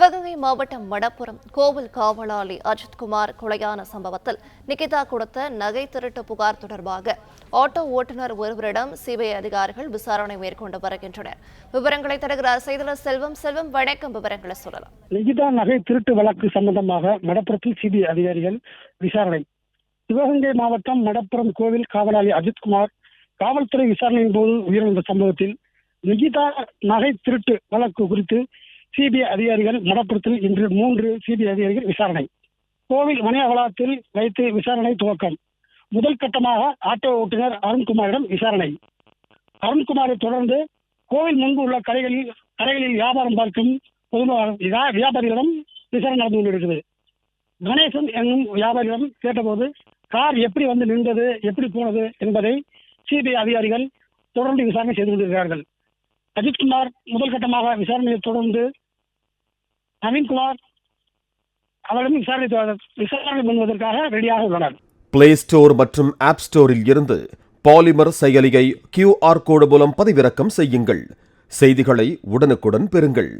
சிவகங்கை மாவட்டம் மடப்புரம் கோவில் காவலாளி அஜித்குமார் கொலையான சம்பவத்தில் நிகிதா கொடுத்த நகை திருட்டு புகார் தொடர்பாக ஆட்டோ ஓட்டுநர் ஒருவரிடம் சிபிஐ அதிகாரிகள் விசாரணை மேற்கொண்டு வருகின்றனர். விவரங்களை தருகிறார் செய்தியாளர் செல்வம். செல்வம் வணக்கம். விவரங்களை சொல்லலாம். நிகிதா நகை திருட்டு வழக்கு சம்பந்தமாக மடப்புரத்தில் சிபிஐ அதிகாரிகள் விசாரணை. சிவகங்கை மாவட்டம் மடப்புரம் கோவில் காவலாளி அஜித்குமார் காவல்துறை விசாரணையின் போது உயிரிழந்த சம்பவத்தில் நிகிதா நகை திருட்டு வழக்கு குறித்து சிபிஐ அதிகாரிகள் மடப்புறத்தில் இன்று மூன்று சிபிஐ அதிகாரிகள் விசாரணை. கோவில் வணிக வளாகத்தில் வைத்து விசாரணை துவக்கம். முதல் கட்டமாக ஆட்டோ ஓட்டுநர் அருண்குமாரிடம் விசாரணை. அருண்குமாரை தொடர்ந்து கோவில் முன்பு உள்ள கடைகளில் கடைகளில் வியாபாரம் பார்க்கும் பொதுமக்கள் வியாபாரிகளிடம் விசாரணை நடந்து கொண்டிருக்குது கணேசன் என்னும் வியாபாரியிடம் கேட்டபோது கார் எப்படி வந்து நின்றது எப்படி போனது என்பதை சிபிஐ அதிகாரிகள் தொடர்ந்து விசாரணை செய்து கொண்டிருக்கிறார்கள். அஜித்குமார் முதல் கட்டமாக விசாரணையை தொடர்ந்து நவீன்குமார் அவரிடம் விசாரணை விசாரணை பண்ணுவதற்காக ரெடியாக உள்ளனர். பிளே ஸ்டோர் மற்றும் ஆப் ஸ்டோரில் இருந்து பாலிமர் செயலியை கியூஆர் கோடு மூலம் பதிவிறக்கம் செய்யுங்கள். செய்திகளை உடனுக்குடன் பெறுங்கள்.